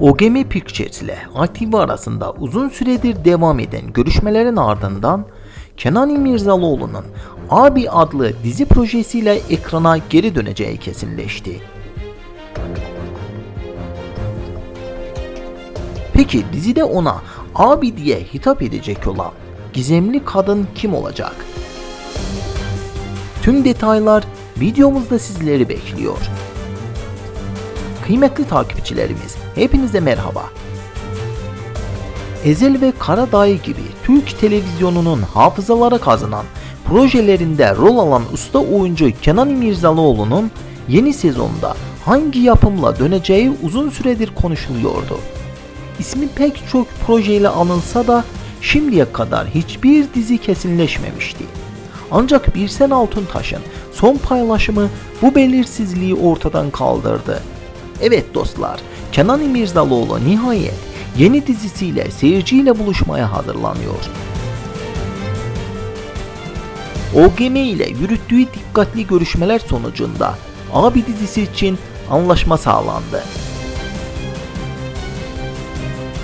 OGM Pictures ile ITV arasında uzun süredir devam eden görüşmelerin ardından Kenan İmirzalıoğlu'nun Abi adlı dizi projesiyle ekrana geri döneceği kesinleşti. Peki dizide ona abi diye hitap edecek olan gizemli kadın kim olacak? Tüm detaylar videomuzda sizleri bekliyor. Kıymetli takipçilerimiz, hepinize merhaba. Ezel ve Karadağ gibi Türk televizyonunun hafızalara kazınan projelerinde rol alan usta oyuncu Kenan İmirzalıoğlu'nun yeni sezonda hangi yapımla döneceği uzun süredir konuşuluyordu. İsmi pek çok projeyle anılsa da şimdiye kadar hiçbir dizi kesinleşmemişti. Ancak Birsen Altuntaş'ın son paylaşımı bu belirsizliği ortadan kaldırdı. Evet dostlar, Kenan İmirzalıoğlu nihayet yeni dizisiyle seyirciyle buluşmaya hazırlanıyor. OGM ile yürüttüğü dikkatli görüşmeler sonucunda Abi dizisi için anlaşma sağlandı.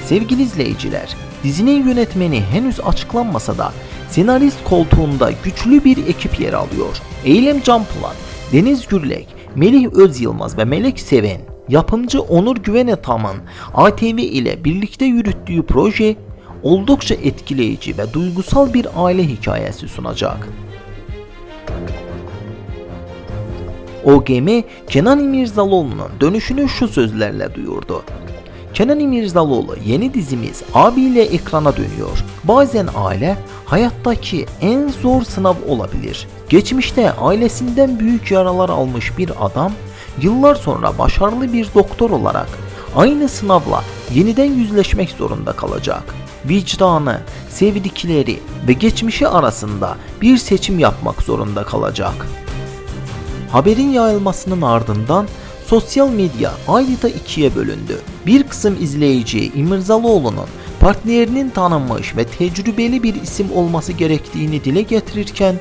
Sevgili izleyiciler, dizinin yönetmeni henüz açıklanmasa da senarist koltuğunda güçlü bir ekip yer alıyor. Eylem Canpolat, Deniz Gürlek, Melih Özyılmaz ve Melek Seven, yapımcı Onur Güvenetam'ın ATV ile birlikte yürüttüğü proje oldukça etkileyici ve duygusal bir aile hikayesi sunacak. OGM Kenan İmirzalıoğlu'nun dönüşünü şu sözlerle duyurdu. Kenan İmirzalıoğlu yeni dizimiz abiyle ekrana dönüyor. Bazen aile hayattaki en zor sınav olabilir. Geçmişte ailesinden büyük yaralar almış bir adam yıllar sonra başarılı bir doktor olarak aynı sınavla yeniden yüzleşmek zorunda kalacak. Vicdanı, sevdikleri ve geçmişi arasında bir seçim yapmak zorunda kalacak. Haberin yayılmasının ardından sosyal medya adeta ikiye bölündü. Bir kısım izleyici İmirzalıoğlu'nun partnerinin tanınmış ve tecrübeli bir isim olması gerektiğini dile getirirken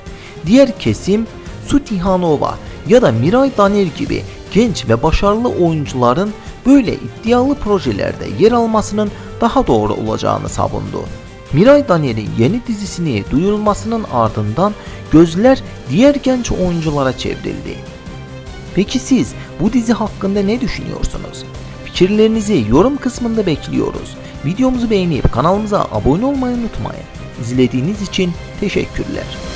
diğer kesim Sutihanova ya da Miray Daner gibi genç ve başarılı oyuncuların böyle iddialı projelerde yer almasının daha doğru olacağını savundu. Miray Daner'in yeni dizisini duyurulmasının ardından gözler diğer genç oyunculara çevrildi. Peki siz bu dizi hakkında ne düşünüyorsunuz? Fikirlerinizi yorum kısmında bekliyoruz. Videomuzu beğenip kanalımıza abone olmayı unutmayın. İzlediğiniz için teşekkürler.